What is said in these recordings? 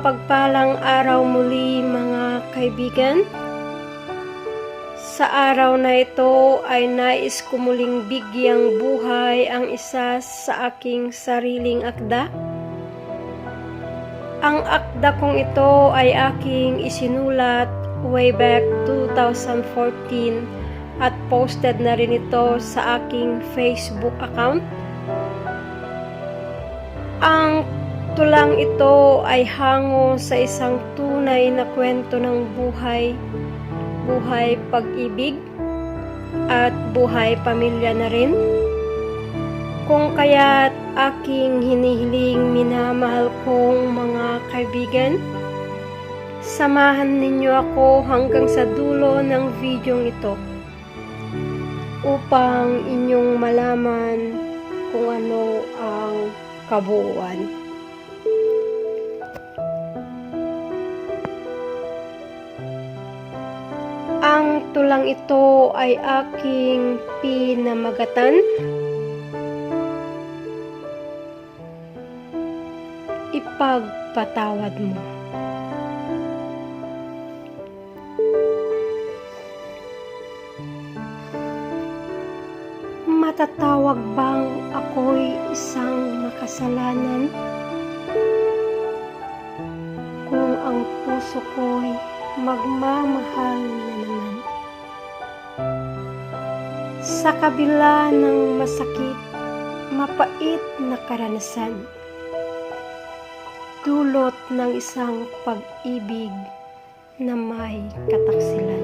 mapagpalang araw muli mga kaibigan. Sa araw na ito ay nais ko muling bigyang buhay ang isa sa aking sariling akda. Ang akda kong ito ay aking isinulat way back 2014 at posted na rin ito sa aking Facebook account. Ang tulang ito ay hango sa isang tunay na kwento ng buhay, buhay pag-ibig, at buhay pamilya na rin. Kung kaya't aking hinihiling minamahal kong mga kaibigan, samahan ninyo ako hanggang sa dulo ng videong ito upang inyong malaman kung ano ang kabuuan. Ang tulang ito ay aking pinamagatan. Ipagpatawad mo. Matatawag bang ako'y isang makasalanan? Kung ang puso ko'y magmamahal na naman. Sa kabila ng masakit, mapait na karanasan, dulot ng isang pag-ibig na may kataksilan.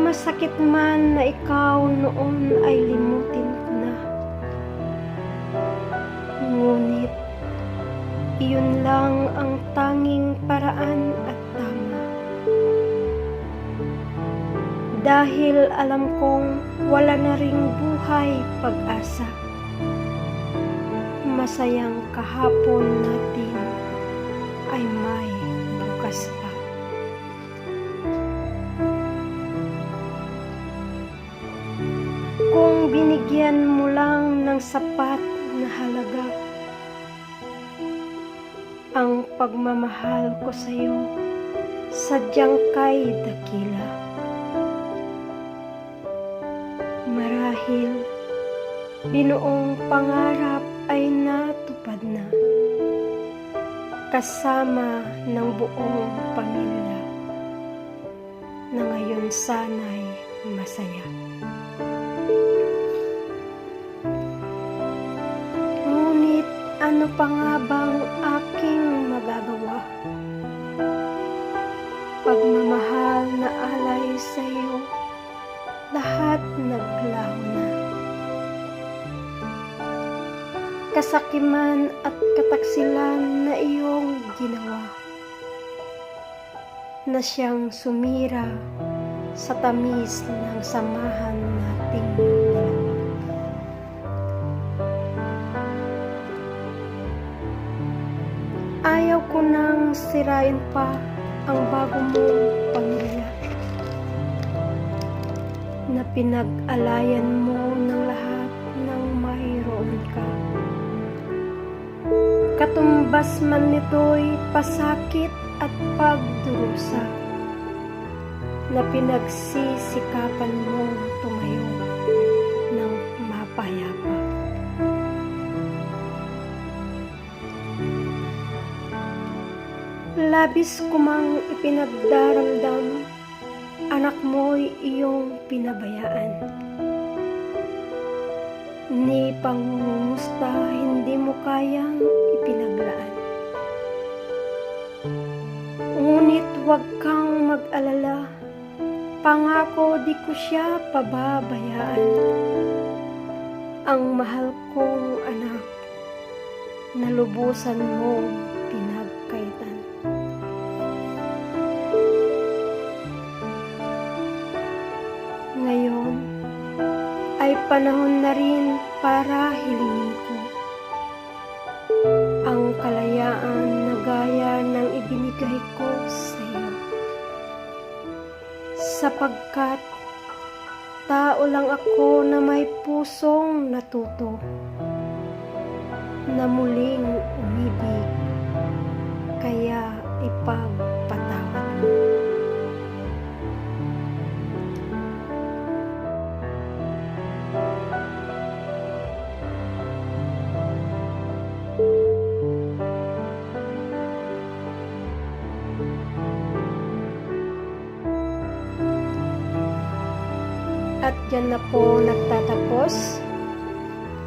Masakit man na ikaw noon ay limutin ko na. Ngunit, iyon lang ang tanging paraan at Dahil alam kong wala na ring buhay pag-asa. Masayang kahapon natin ay may bukas pa. Kung binigyan mo lang ng sapat na halaga ang pagmamahal ko sa iyo sadyang kay dakila. Marahil binuong pangarap ay natupad na kasama ng buong pamilya na ngayon sana'y masaya. Ngunit ano pa nga bang aking magagawa? Pagmamahal na alay sa iyo, lahat naglaho Kasakiman at kataksilan na iyong ginawa. Na siyang sumira sa tamis ng samahan nating dalawa. Ayaw ko nang sirain pa ang bago mong pamilya. Na pinag-alayan mo ng lahat Katumbas man nito'y pasakit at pagdurusa na pinagsisikapan mong tumayo ng mapayapa. Labis ko mang ipinagdaramdam, anak mo'y iyong pinabayaan. Ni pangungumusta, hindi mo kayang pangako di ko siya pababayaan. Ang mahal kong anak, nalubusan mong pinagkaitan. Ngayon ay panahon na rin para hilingin Sapagkat Tao lang ako na may pusong natuto na muling umibig kaya ipagpatawad mo. At dyan na po nagtatapos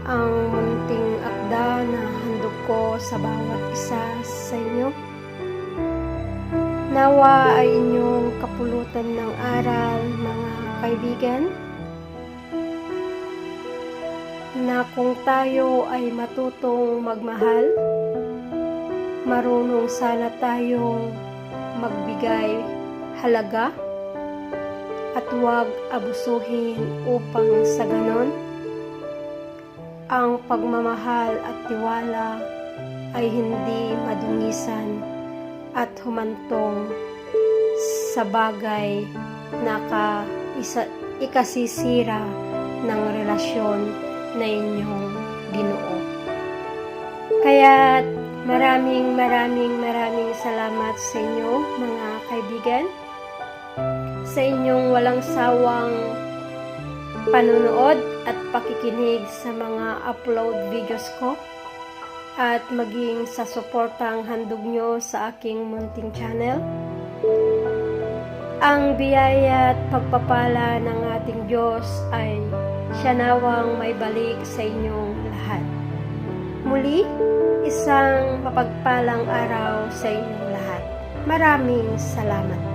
ang munting akda na handog ko sa bawat isa sa inyo. Nawa ay inyong kapulutan ng aral, mga kaibigan, na kung tayo ay matutong magmahal, marunong sana tayong magbigay halaga huwag abusuhin upang sa ganon ang pagmamahal at tiwala ay hindi madungisan at humantong sa bagay na ka isa, ikasisira ng relasyon na inyong binuo. Kaya maraming maraming maraming salamat sa inyo mga kaibigan sa inyong walang sawang panunood at pakikinig sa mga upload videos ko at maging sa suportang handog nyo sa aking munting channel. Ang biyaya at pagpapala ng ating Diyos ay siya nawang may balik sa inyong lahat. Muli, isang mapagpalang araw sa inyong lahat. Maraming salamat.